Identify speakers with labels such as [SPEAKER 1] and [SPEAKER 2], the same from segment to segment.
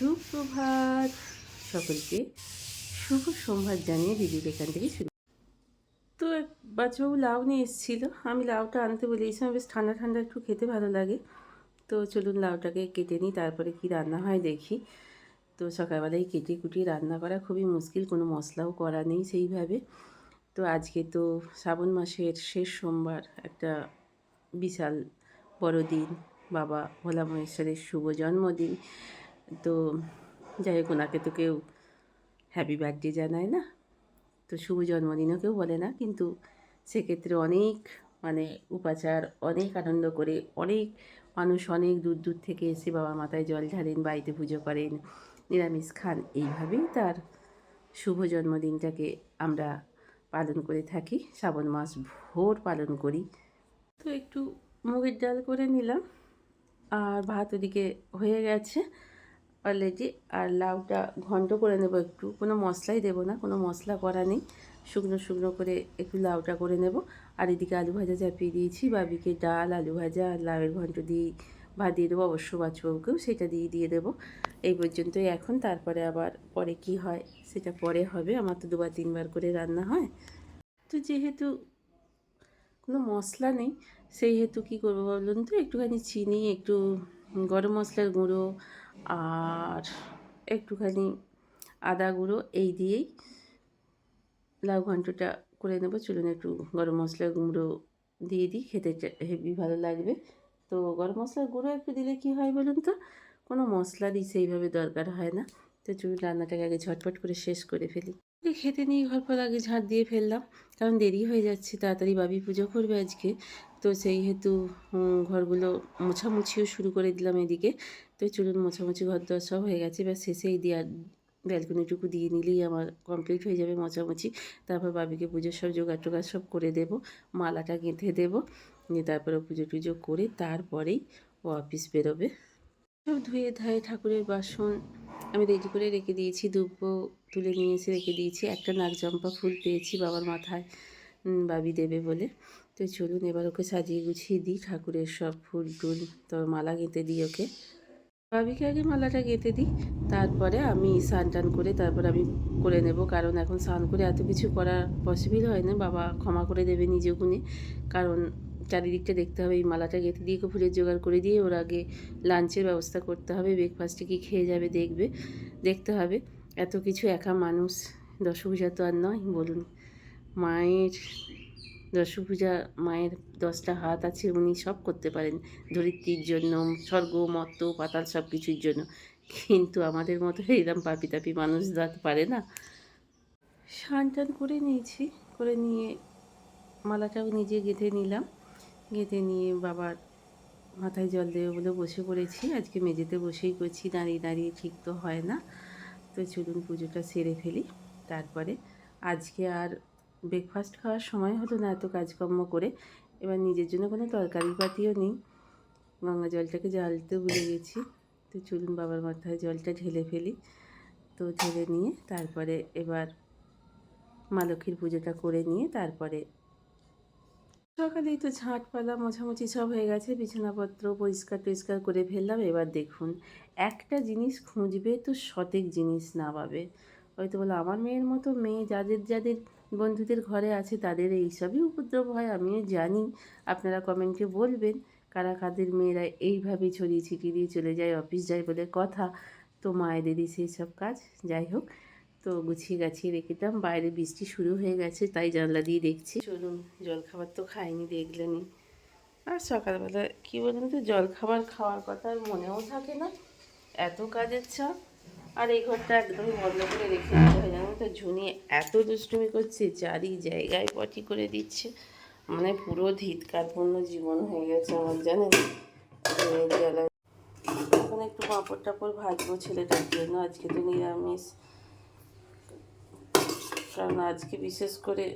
[SPEAKER 1] সুপ্রভাত। সকলকে শুভ সোমবার জানিয়ে ভিডিওটা এখান থেকে শুরু। তো বাচ্চাবাবু লাউ নিয়ে এসেছিল। আমি লাউটা আনতে বলি এই সময় বেশ ঠান্ডা ঠান্ডা একটু খেতে ভালো লাগে। তো চলুন লাউটাকে কেটে নিই, তারপরে কি রান্না হয় দেখি। তো সকালবেলায় কেটে কুটিয়ে রান্না করা খুবই মুশকিল, কোনো মশলাও করা নেই সেইভাবে। তো আজকে তো শ্রাবণ মাসের শেষ সোমবার, একটা বিশাল বড়দিন, বাবা ভোলা মহেশ্বরের শুভ জন্মদিন। তো যাই হোক, ওনাকে তো কেউ হ্যাপি বার্থডে জানায় না। তো শুভ জন্মদিনও কেউ বলে না, কিন্তু সেক্ষেত্রে অনেক মানে উপাচার, অনেক আনন্দ করে, অনেক মানুষ অনেক দূর দূর থেকে এসে বাবা মাথায় জল ঢালেন, বাড়িতে পুজো করেন, নিরামিষ খান। এইভাবেই তার শুভ জন্মদিনটাকে আমরা পালন করে থাকি, শ্রাবণ মাস ভোর পালন করি। তো একটু মুগের ডাল করে নিলাম, আর ভাত ওদিকে হয়ে গেছে। অলরেডি আর লাউটা ঘন্ট করে নেব একটু। কোনো মশলাই দেবো না, কোনো মশলা করা নেই। শুকনো শুকনো করে একটু লাউটা করে নেব। আর এদিকে আলু ভাজা চাপিয়ে দিয়েছি, বাবিকে ডাল, আলু ভাজা আর লাউয়ের ঘন্ট দিয়ে ভাত দিয়ে দেবো। অবশ্য বাচ্চাবাবুকেও সেটা দিয়ে দিয়ে দেবো। এই পর্যন্তই এখন, তারপরে আবার পরে কি হয় সেটা পরে হবে। আমার তো দুবার তিনবার করে রান্না হয়। তো যেহেতু কোনো মশলা নেই, সেই হেতু কী করব বলুন তো? একটুখানি চিনি, একটু গরম মশলার গুঁড়ো আর একটুখানি আদা গুঁড়ো এই দিয়েই লাউ ঘন্টটা করে নেব। চলুন একটু গরম মশলার গুঁড়ো দিয়ে দিই, খেতে হেভি ভালো লাগবে। তো গরম মশলার গুঁড়ো একটু দিলে কি হয় বলুন তো? কোনো মশলা দিই সেইভাবে দরকার হয় না। তো চলুন রান্নাটাকে আগে ঝটপট করে শেষ করে ফেলি। খেতে নিয়ে ঘর পর আগে ঝাঁট দিয়ে ফেললাম, কারণ দেরি হয়ে যাচ্ছে। তাড়াতাড়ি বাবি পুজো করবে আজকে। তো সেই হেতু ঘরগুলো মোছামুছিও শুরু করে দিলাম এদিকে। তো চলুন মোছামুছি ঘর দর সব হয়ে গেছে। এবার শেষেই দেওয়ার ব্যালকনিটুকু দিয়ে নিলেই আমার কমপ্লিট হয়ে যাবে মোছামুছি। তারপর বাবিকে পুজোর সব জোগাড় টোগাড় সব করে দেবো, মালাটা গেঁথে দেবো, নিয়ে তারপরে পুজো টুজো করে তারপরেই ও অফিস বেরোবে। সব ধুয়ে ধায়ে ঠাকুরের বাসন আমি রেডি করে রেখে দিয়েছি। দুব্বো তুলে নিয়ে এসে রেখে দিয়েছি। একটা নাকজম্পা ফুল পেয়েছি বাবার মাথায়। বাবি দেবে বলে। তো চলুন, এবার ওকে সাজিয়ে গুছিয়ে দিই। ঠাকুরের সব ফুল টুল, তো মালা গেঁথে দিই ওকে। বাবিকে আগে মালাটা গেঁথে দিই, তারপরে আমি স্নান টান করে তারপর আমি করে নেব। কারণ এখন স্নান করে এত কিছু করা পসিবল হয় না। বাবা ক্ষমা করে দেবে নিজে গুণে কারণ চারিদিকটা দেখতে হবে, এই মালাটা গেঁথে দিয়ে ফুলের জোগাড় করে দিয়ে ওর আগে লাঞ্চের ব্যবস্থা করতে হবে। ব্রেকফাস্টে কি খেয়ে যাবে দেখবে, দেখতে হবে। এত কিছু একা মানুষ দশভূজা তো আর নয়, বলুন। মায়ের দশভূজা, মায়ের দশটা হাত আছে, উনি সব করতে পারেন। ধরিত্রীর জন্য, স্বর্গ, মত্ত, পাতাল সব কিছুর জন্য। কিন্তু আমাদের মতো এরকম পাপি তাপি মানুষ দাঁত পারে না। স্নান টান করে নিয়েছি, করে নিয়ে মালাটাও নিজে গেঁথে নিলাম। গেঁথে নিয়ে বাবার মাথায় জল দেবে বলে বসে পড়েছি। আজকে মেঝেতে বসেই করছি, দাঁড়িয়ে দাঁড়িয়ে ঠিক তো হয় না। তো চলুন পুজোটা সেরে ফেলি। তারপরে আজকে আর ব্রেকফাস্ট খাওয়ার সময় হলো না এত কাজকর্ম করে। এবার নিজের জন্য কোনো তরকারি পাতিও নেই। গঙ্গা জলটাকে জ্বালতে ভুলে গেছি। তো চলুন বাবার মাথায় জলটা ঢেলে ফেলি। তো ঢেলে নিয়ে তারপরে এবার মা লক্ষ্মীর পুজোটা করে নিয়ে তারপরে সকালেই তো ঝাঁটপালা মোছামুছি সব হয়ে গেছে। বিছানাপত্র পরিষ্কার টরিষ্কার করে ফেললাম। এবার দেখুন, একটা জিনিস খুঁজবে তো সঠিক জিনিস না পাবে। হয়তো বলো, আমার মেয়ের মতো মেয়ে যাদের যাদের বন্ধুদের ঘরে আছে তাদের এইসবই উপদ্রব হয় আমিও জানি। আপনারা কমেন্টে বলবেন, কারা কাদের মেয়েরা এইভাবে ছড়িয়ে ছিটিয়ে দিয়ে চলে যায় অফিস যায় বলে কথা, তো মায়েদেরই সেই সব কাজ, যাই হোক। তো গুছিয়ে গাছিয়ে রেখেতাম বাইরে বৃষ্টি শুরু হয়ে গেছে, তাই জানলা দিয়ে দেখছি। চলুন জল খাবার তো খাইনি দেখলেনি আর সকালবেলা কী বলুন তো জল খাবার খাওয়ার কথা আর মনেও থাকে না। এত কাজের চাপ, আর এই ঘরটা একদমই বন্ধ করে রেখে দিতে হয় তো ঝুনি এত দুষ্টুমি করছে, চারি জায়গায় পটি করে দিচ্ছে। মানে পুরো ধিৎকারপূর্ণ জীবন হয়ে গেছে আমার, জানেন? এখন একটু পাঁপড় টাপড় ভাজবো ছেলেটার জন্য, আজকে তো নিরামিষ। কারণ আজকে বিশেষ করে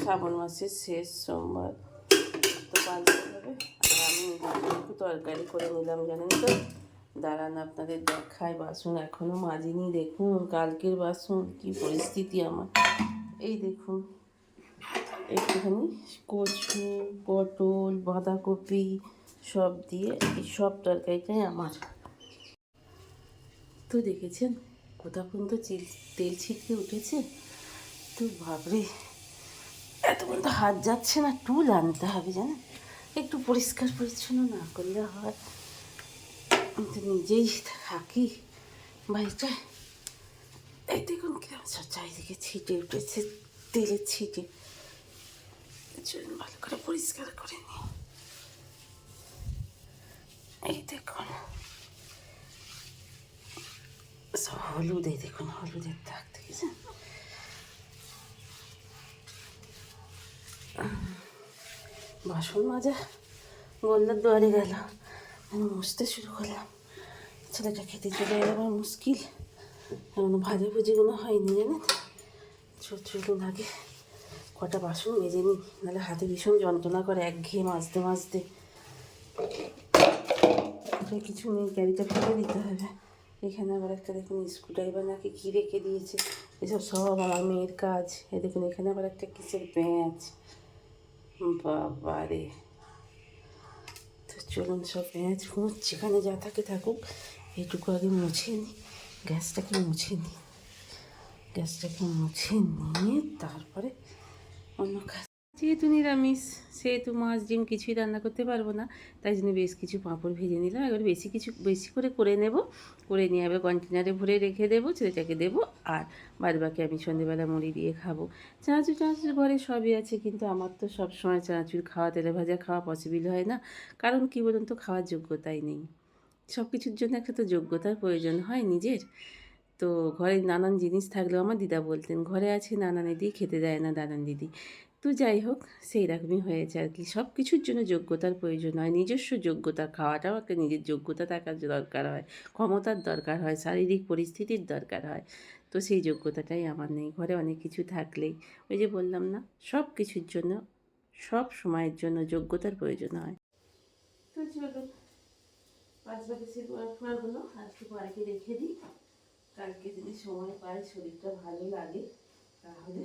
[SPEAKER 1] শ্রাবণ মাসের শেষ সোমবার। তো বাঁধতে হবে, আর আমি একটু তরকারি করে নিলাম, জানেন তো? দাঁড়ান, আপনাদের দেখায় বাসন। এখনও মাজিনি, দেখুন, কালকের বাসন, কি পরিস্থিতি আমার। এই দেখুন, একটুখানি কচু, পটল, বাঁধাকপি, সব দিয়ে এই সব তরকারিটাই আমার। তো দেখেছেন, কোথা পর্যন্ত তেল ছিটকে উঠেছে? তো বাপরে, এত পর্যন্ত হাত যাচ্ছে না, টুল আনতে হবে জানেন? একটু পরিষ্কার পরিচ্ছন্ন না করলে হয়। আমি তো নিজেই থাকি বাড়িটায় এই দেখুন কীরকম সব চারিদিকে ছিটে উঠেছে তেলের ছিটে চলুন ভালো করে পরিষ্কার করে নিই এই দেখুন সব হলুদে দেখুন হলুদের দাগ দেখেছেন বাসন মাজা গোল্লার দুয়ারে গেল আমি মুছতে শুরু করলাম ছেলেটা খেতে চলে আমার মুশকিল এখনও ভাজা ভুজিগুলো হয়নি জানেন চলুন আগে কটা বাসন মেজে নিই নাহলে হাতে ভীষণ যন্ত্রণা করে একঘেয়ে মাজতে মাজতে কিছু নেই ক্যারিটা ফেলে দিতে হবে এখানে আবার একটা দেখুন স্ক্রু ড্রাইভার নাকি কী রেখে দিয়েছে এসব সব আমার মেয়ের কাজ এ দেখুন এখানে আবার একটা কিসের বাবা রে তো চলুন সব পেঁয়াজ ফুঁচ যেখানে যা থাকে থাকুক, এইটুকু আগে মুছে নিই গ্যাসটাকে মুছে নিই গ্যাসটাকে মুছে নিয়ে তারপরে অন্য কাজ যেহেতু নিরামিষ, সেহেতু মাছ, ডিম কিছুই রান্না করতে পারব না, তাই জন্য বেশ কিছু পাঁপড় ভেজে নিলাম। এবার বেশি কিছু, বেশি করে করে নেব। করে নিয়ে আবার কন্টেনারে ভরে রেখে দেবো, ছেলেটাকে দেবো আর বাদ বাকি আমি সন্ধেবেলা মুড়ি দিয়ে খাব। চানাচুর চানাচুর ঘরে সবই আছে, কিন্তু আমার তো সব সময় চানাচুর খাওয়া, তেলে ভাজা খাওয়া পসিবল হয় না। কারণ কী বলুন তো, খাওয়ার যোগ্যতাই নেই। সব কিছুর জন্য একটা তো যোগ্যতার প্রয়োজন হয় নিজের। তো ঘরে নানান জিনিস থাকলেও আমার দিদা বলতেন, ঘরে আছে, নানান দিদি খেতে দেয় না দানান দিদি। তো যাই হোক, সেই রকমই হয়েছে আর কি। সব কিছুর জন্য যোগ্যতার প্রয়োজন হয়। নিজস্ব যোগ্যতা, খাওয়াটাও একটা নিজের যোগ্যতা থাকার দরকার হয়। ক্ষমতার দরকার হয়, শারীরিক পরিস্থিতির দরকার হয়। তো সেই যোগ্যতাটাই আমার নেই। ঘরে অনেক কিছু থাকলেই। ওই যে বললাম না সব কিছুর জন্য, সব সময়ের জন্য যোগ্যতার প্রয়োজন হয়। তো চলুন পাঁচ আজকে বাড়িতে রেখে দিই। কালকে যদি সময় পাই, শরীরটা ভালো লাগে, তাহলে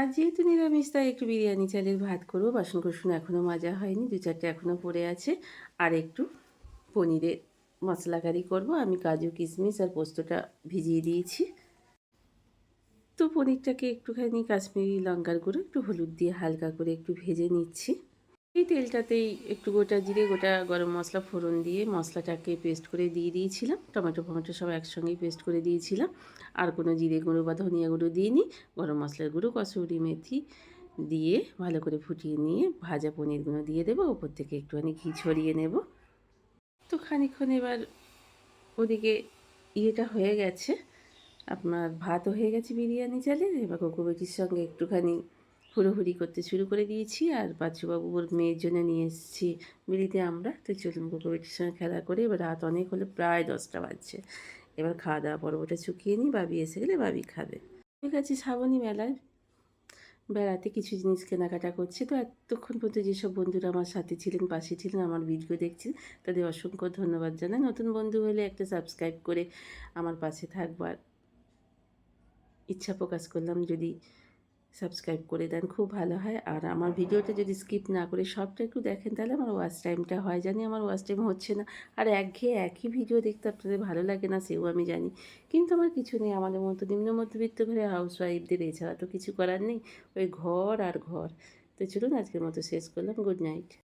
[SPEAKER 1] আর যেহেতু নিরামিষ, তাই একটু বিরিয়ানি, চালের ভাত করব। বাসন কুসুন এখনও মাজা হয়নি, দু চারটে এখনও পড়ে আছে। আর একটু পনিরের মশলা কারি করব। আমি কাজু, কিশমিশ আর পোস্তটা ভিজিয়ে দিয়েছি। তো পনিরটাকে একটুখানি কাশ্মীরি লঙ্কার গুঁড়ো, একটু হলুদ দিয়ে হালকা করে একটু ভেজে নিচ্ছি। এই তেলটাতেই একটু গোটা জিরে, গোটা গরম মশলা, ফোড়ন দিয়ে মশলাটাকে পেস্ট করে দিয়ে দিয়েছিলাম। টমেটো, ফমেটো সব একসঙ্গেই পেস্ট করে দিয়েছিলাম। আর কোনো জিরে গুঁড়ো বা ধনিয়া গুঁড়ো দিইনি। গরম মশলার গুঁড়ো, কসুরি মেথি দিয়ে ভালো করে ফুটিয়ে নিয়ে ভাজা পনিরগুলো দিয়ে দেবো। ওপর থেকে একটুখানি ঘি ছড়িয়ে নেব। তো খানিক্ষণ এবার ওদিকে ইয়েটা হয়ে গেছে। আপনার ভাতও হয়ে গেছে বিরিয়ানি চালের। এবার কোকোবেটির সঙ্গে একটুখানি হুড়োহুড়ি করতে শুরু করে দিয়েছি আর বাচ্চুবাবুর মেয়ের জন্য নিয়ে এসেছি বিলিতে আমরা। তো চলুন কোকোবেটির সঙ্গে খেলা করে এবার রাত অনেক হলে, প্রায় দশটা বাজছে। এবার খাওয়া দাওয়া পর্বটা চুকিয়ে নিই বাবি এসে গেলে বাবি খাবে। ঠিক আছে, শ্রাবণী মেলায় বেড়াতে কিছু জিনিস কেনাকাটা করছে। তো এতক্ষণ পর্যন্ত যেসব বন্ধুরা আমার সাথে ছিলেন, পাশে ছিলেন, আমার ভিডিও দেখছেন, তাদের অসংখ্য ধন্যবাদ জানাই। নতুন বন্ধু হলে একটা সাবস্ক্রাইব করে আমার পাশে থাকবার ইচ্ছা প্রকাশ করলাম। যদি সাবস্ক্রাইব করে দেন, খুব ভালো হয়। আর আমার ভিডিওটা যদি স্কিপ না করে সবটা একটু দেখেন, তাহলে আমার ওয়াচ টাইমটা হয়। জানি আমার ওয়াচ টাইম হচ্ছে না। আর একঘেয়ে একই ভিডিও দেখতে আপনাদের ভালো লাগে না, সেও আমি জানি। কিন্তু আমার কিছু নেই, আমাদের মতো নিম্ন মধ্যবিত্ত ঘরে হাউস ওয়াইফদের এছাড়া তো কিছু করার নেই। ওই ঘর আর ঘর। তো চলুন আজকের মতো শেষ করলাম। Good night.